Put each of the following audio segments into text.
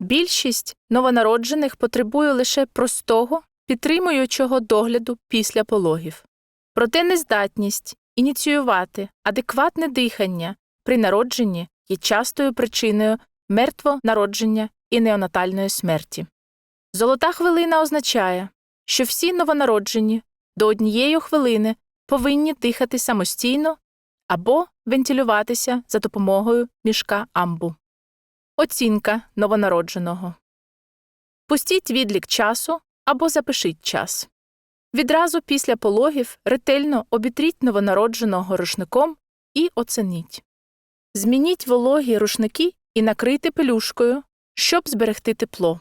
Більшість новонароджених потребує лише простого, підтримуючого догляду після пологів. Проте нездатність ініціювати адекватне дихання при народженні є частою причиною мертвонародження і неонатальної смерті. Золота хвилина означає, що всі новонароджені до однієї хвилини повинні дихати самостійно або вентилюватися за допомогою мішка амбу. Оцінка новонародженого. Пустіть відлік часу або запишіть час. Відразу після пологів ретельно обітріть новонародженого рушником і оцініть. Змініть вологі рушники і накрийте пелюшкою, щоб зберегти тепло.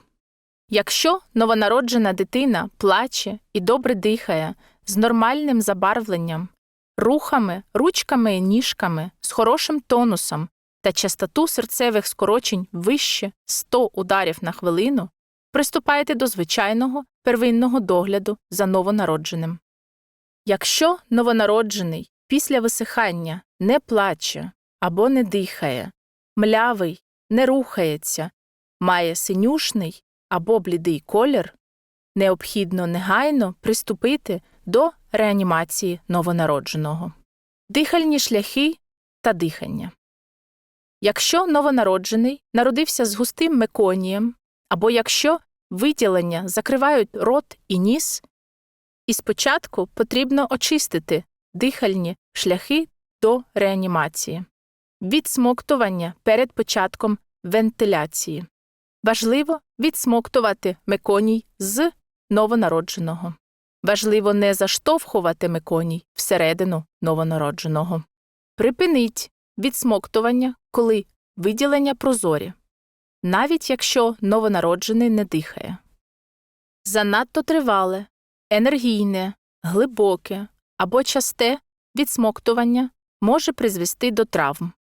Якщо новонароджена дитина плаче і добре дихає з нормальним забарвленням, рухами, ручками і ніжками, з хорошим тонусом та частоту серцевих скорочень вище 100 ударів на хвилину, приступайте до звичайного первинного догляду за новонародженим. Якщо новонароджений після висихання не плаче або не дихає, млявий, не рухається, має синюшний або блідий колір, необхідно негайно приступити до реанімації новонародженого. Дихальні шляхи та дихання. Якщо новонароджений народився з густим меконієм, або якщо виділення закривають рот і ніс, і спочатку потрібно очистити дихальні шляхи до реанімації, відсмоктування перед початком вентиляції. Важливо відсмоктувати меконій з новонародженого. Важливо не заштовхувати меконій всередину новонародженого. Припиніть відсмоктування, коли виділення прозорі, навіть якщо новонароджений не дихає. Занадто тривале, енергійне, глибоке або часте відсмоктування може призвести до травм,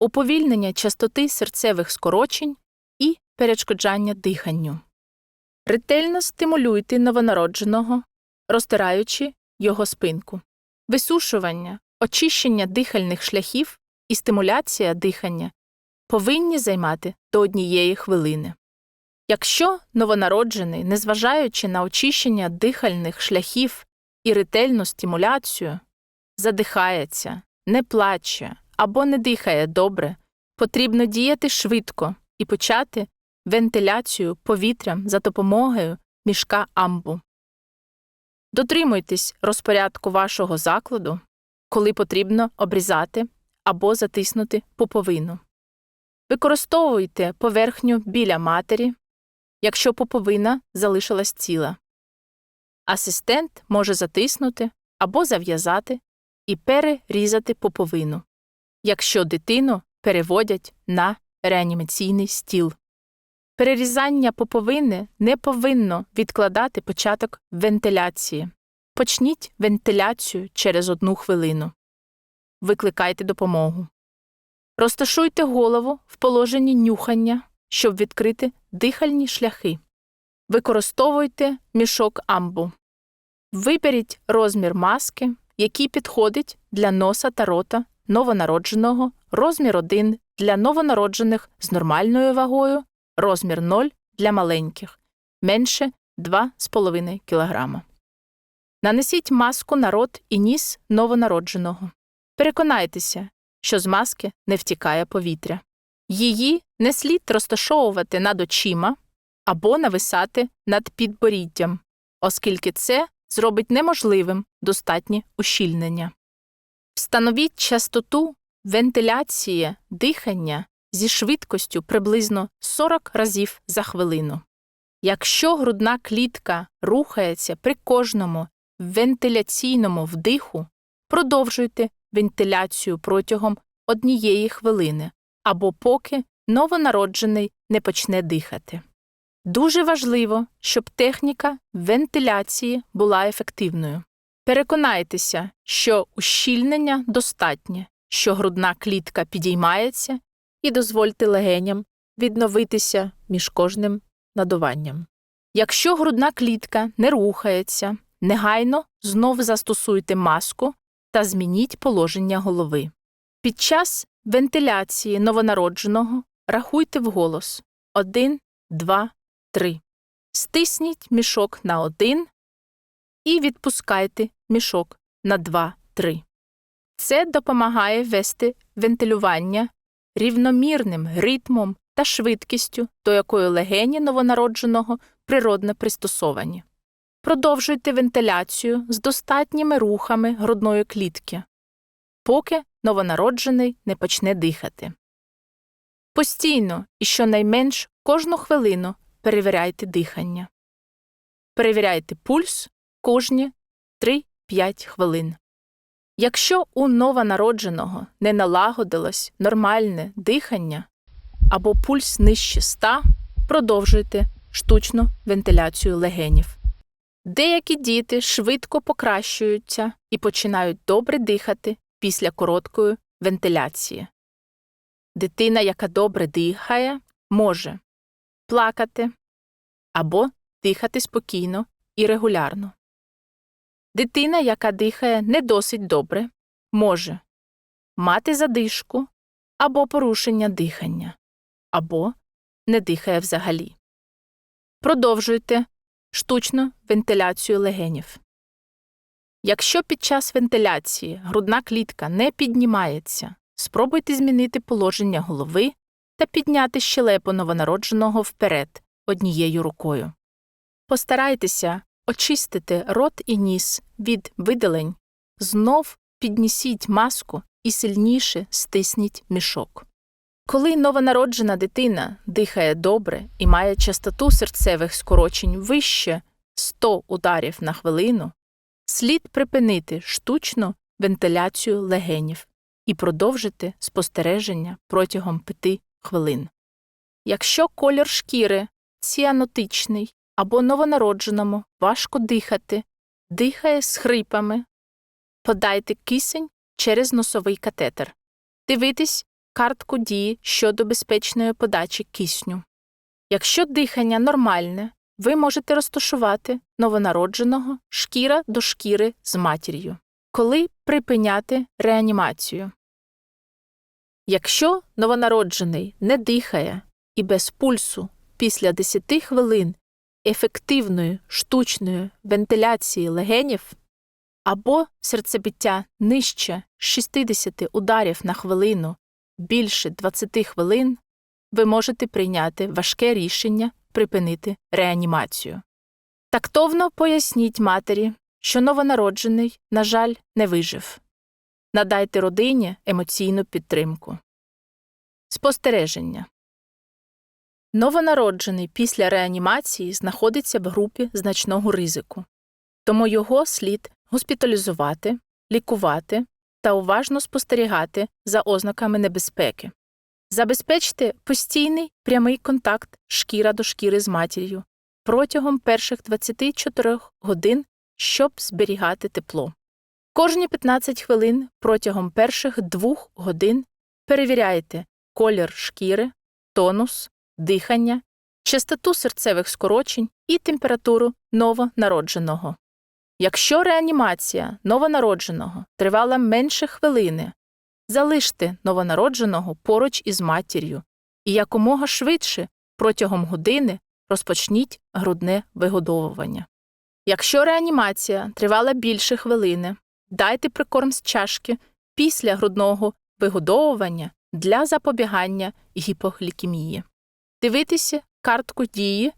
уповільнення частоти серцевих скорочень і перешкоджання диханню. Ретельно стимулюйте новонародженого, розтираючи його спинку. Висушування, очищення дихальних шляхів і стимуляція дихання повинні займати до однієї хвилини. Якщо новонароджений, незважаючи на очищення дихальних шляхів і ретельну стимуляцію, задихається, не плаче або не дихає добре, потрібно діяти швидко і почати вентиляцію повітрям за допомогою мішка амбу. Дотримуйтесь розпорядку вашого закладу, коли потрібно обрізати або затиснути пуповину. Використовуйте поверхню біля матері, якщо пуповина залишилась ціла. Асистент може затиснути або зав'язати і перерізати пуповину, якщо дитину переводять на реанімаційний стіл. Перерізання пуповини не повинно відкладати початок вентиляції. Почніть вентиляцію через одну хвилину. Викликайте допомогу. Розташуйте голову в положенні нюхання, щоб відкрити дихальні шляхи. Використовуйте мішок амбу. Виберіть розмір маски, який підходить для носа та рота новонародженого, розмір 1 для новонароджених з нормальною вагою, розмір 0 для маленьких, менше 2,5 кг. Нанесіть маску на рот і ніс новонародженого. Переконайтеся, що з маски не втікає повітря. Її не слід розташовувати над очима або нависати над підборіддям, оскільки це зробить неможливим достатнє ущільнення. Встановіть частоту вентиляції дихання зі швидкістю приблизно 40 разів за хвилину. Якщо грудна клітка рухається при кожному вентиляційному вдиху, продовжуйте вентиляцію протягом однієї хвилини або поки новонароджений не почне дихати. Дуже важливо, щоб техніка вентиляції була ефективною. Переконайтеся, що ущільнення достатнє, що грудна клітка підіймається, і дозвольте легеням відновитися між кожним надуванням. Якщо грудна клітка не рухається, негайно знов застосуйте маску та змініть положення голови. Під час вентиляції новонародженого рахуйте вголос 1, 2, 3. Стисніть мішок на 1 і відпускайте мішок на 2, 3. Це допомагає вести вентилювання рівномірним ритмом та швидкістю, до якої легені новонародженого природно пристосовані. Продовжуйте вентиляцію з достатніми рухами грудної клітки, поки новонароджений не почне дихати. Постійно і щонайменш кожну хвилину перевіряйте дихання. Перевіряйте пульс кожні 3-5 хвилин. Якщо у новонародженого не налагодилось нормальне дихання або пульс нижче 100, продовжуйте штучну вентиляцію легенів. Деякі діти швидко покращуються і починають добре дихати після короткої вентиляції. Дитина, яка добре дихає, може плакати або дихати спокійно і регулярно. Дитина, яка дихає не досить добре, може мати задишку або порушення дихання, або не дихає взагалі. Продовжуйте штучну вентиляцію легенів. Якщо під час вентиляції грудна клітка не піднімається, спробуйте змінити положення голови та підняти щелепу новонародженого вперед однією рукою. Постарайтеся очистити рот і ніс від видалень, знов піднісіть маску і сильніше стисніть мішок. Коли новонароджена дитина дихає добре і має частоту серцевих скорочень вище 100 ударів на хвилину, слід припинити штучну вентиляцію легенів і продовжити спостереження протягом 5 хвилин. Якщо колір шкіри ціанотичний або новонародженому важко дихати, дихає з хрипами, подайте кисень через носовий катетер. Дивитись картку дії щодо безпечної подачі кисню. Якщо дихання нормальне, ви можете розташувати новонародженого шкіра до шкіри з матір'ю. Коли припиняти реанімацію. Якщо новонароджений не дихає і без пульсу після 10 хвилин ефективної штучної вентиляції легенів або серцебиття нижче 60 ударів на хвилину більше 20 хвилин, ви можете прийняти важке рішення припинити реанімацію. Тактовно поясніть матері, що новонароджений, на жаль, не вижив. Надайте родині емоційну підтримку. Спостереження Новонароджений після реанімації знаходиться в групі значного ризику, тому його слід госпіталізувати, лікувати та уважно спостерігати за ознаками небезпеки. Забезпечте постійний прямий контакт шкіра до шкіри з матір'ю протягом перших 24 годин, щоб зберігати тепло. Кожні 15 хвилин протягом перших двох годин перевіряйте колір шкіри, тонус, дихання, частоту серцевих скорочень і температуру новонародженого. Якщо реанімація новонародженого тривала менше хвилини, залиште новонародженого поруч із матір'ю і якомога швидше протягом години розпочніть грудне вигодовування. Якщо реанімація тривала більше хвилини, дайте прикорм з чашки після грудного вигодовування для запобігання гіпоглікемії. Дивитися картку дії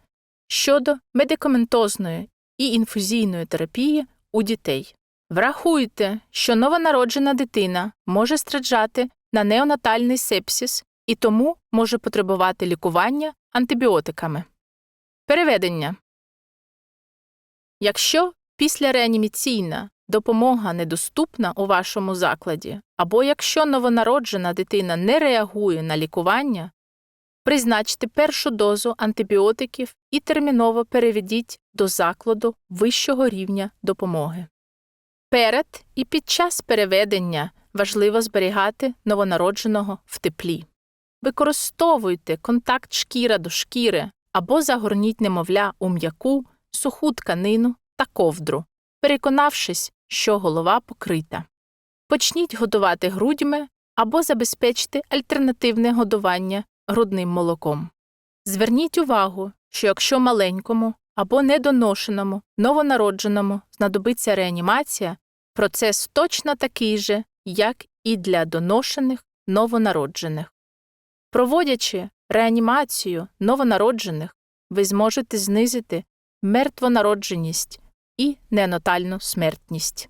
щодо медикаментозної і інфузійної терапії у дітей. Врахуйте, що новонароджена дитина може страждати на неонатальний сепсис і тому може потребувати лікування антибіотиками. Переведення Якщо післяреанімаційна допомога недоступна у вашому закладі, або якщо новонароджена дитина не реагує на лікування, призначте першу дозу антибіотиків і терміново переведіть до закладу вищого рівня допомоги. Перед і під час переведення важливо зберігати новонародженого в теплі. Використовуйте контакт шкіра до шкіри або загорніть немовля у м'яку, суху тканину та ковдру, переконавшись, що голова покрита. Почніть годувати грудьми або забезпечте альтернативне годування грудним молоком. Зверніть увагу, що якщо маленькому або недоношеному новонародженому знадобиться реанімація, процес точно такий же, як і для доношених новонароджених. Проводячи реанімацію новонароджених, ви зможете знизити мертвонародженість і неонатальну смертність.